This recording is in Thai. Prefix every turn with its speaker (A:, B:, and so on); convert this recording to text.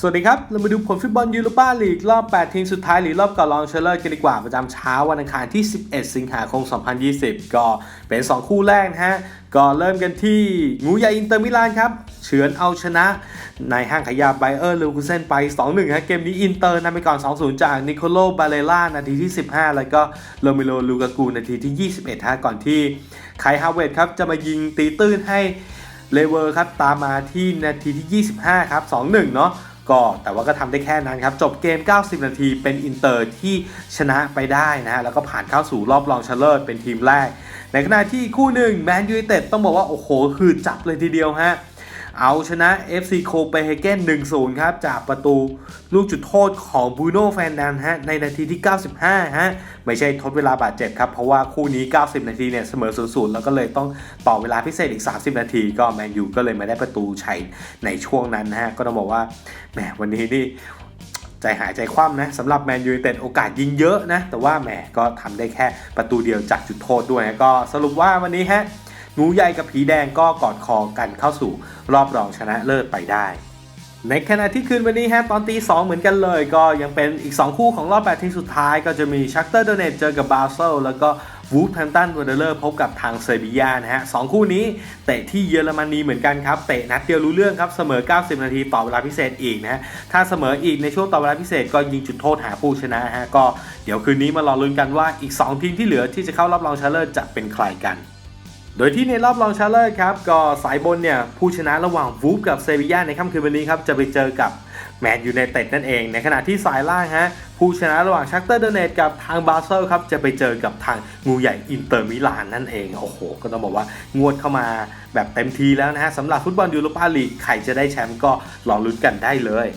A: สวัสดีครับ เรามาดูผลฟุตบอลยูโรปาลีก รอบ 8 ทีมสุดท้ายหรือรอบก่อนรองเชลเลอร์กันดีกว่า ประจำเช้าวันอังคารที่ 11 สิงหาคม 2020 ก็เป็น 2 คู่แรกนะฮะ ก็เริ่มกันที่งูใหญ่อินเตอร์มิลานครับ เฉือนเอาชนะ ในห้างขายยาไบเออร์ลูคูเซนไป 2-1 ฮะ เกมนี้อินเตอร์นำไปก่อน 2-0 จากนิโคโลบาเลล่านาทีที่ 15 แล้วก็โรมิโลลูกากูนาทีที่ 21 ฮะ ก่อนที่ไคฮาเวตครับจะมายิงตีตื้นให้เลเวอร์ครับตามมาที่นาทีที่ 25 ครับ 2-1 เนาะ ก็แต่ว่าก็ทำได้แค่นั้นครับ จบเกม 90 นาทีเป็นอินเตอร์ที่ชนะไปได้นะฮะแล้วก็ผ่านเข้าสู่รอบรองชนะเลิศเป็นทีมแรก ในขณะที่คู่หนึ่งแมนยูไนเต็ดต้องบอกว่า โอ้โห คือจับเลยทีเดียวฮะ เอาชนะ FC โคเปนเฮเกน1-0 ครับ จากประตูลูกจุดโทษของบูโน่แฟนนันฮะ ในนาทีที่ 95 ฮะ ไม่ใช่ทดเวลาบาดเจ็บครับ เพราะว่าคู่นี้ 90 นาทีเนี่ย เสมอ 0-0 แล้วก็เลยต้องต่อเวลาพิเศษอีก 30 นาที ก็แมนยูก็เลยไม่ได้ประตูชัยในช่วงนั้นนะฮะ ก็ต้องบอกว่าแหมวันนี้นี่ใจหายใจคว่ำนะสำหรับแมนยูเต็ดโอกาสยิงเยอะนะ แต่ว่าแหมก็ทำได้แค่ประตูเดียวจากจุดโทษด้วยนะก็สรุปว่าวันนี้ฮะ งูใหญ่กับผีแดงก็กอดคอกันเข้าสู่รอบรองชนะเลิศไปได้ ในขณะที่คืนวันนี้ฮะตอนตีสองเหมือนกันเลย ก็ยังเป็นอีก 2 คู่ของรอบ8ทีมสุดท้าย ก็จะมีชักเตอร์โดเนตเจอกับบาเซลแล้วก็วูฟแฮมตันวอเดเลอร์พบกับทางเซบียานะฮะสองคู่นี้เตะที่เยอรมนีเหมือนกันครับ เตะนัดเดียวรู้เรื่องครับ เสมอ 90 นาทีต่อเวลาพิเศษอีกนะฮะถ้าเสมออีกในช่วงต่อเวลาพิเศษก็ยิงจุดโทษหาผู้ชนะฮะก็เดี๋ยวคืนนี้มารอลุ้นกันว่าอีก 2 ทีมที่เหลือที่จะเข้ารอบรองชนะเลิศจะเป็นใครกัน โดยที่ในรอบรองชนะเลิศครับก็สายบนเนี่ยผู้ชนะระหว่างวูฟกับเซบียาในค่ำคืนวันนี้ครับจะไปเจอกับแมนยูไนเต็ดนั่นเอง ในขณะที่สายล่างฮะผู้ชนะระหว่างชักเตอร์เดเนตกับทางบาเซลครับจะไปเจอกับทางงูใหญ่อินเตอร์มิลานนั่นเองโอ้โห ก็ต้องบอกว่างวดเข้ามาแบบเต็มทีแล้วนะฮะสำหรับฟุตบอลยูโรปาลีกใครจะได้แชมป์ก็รอลุ้นกันได้เลย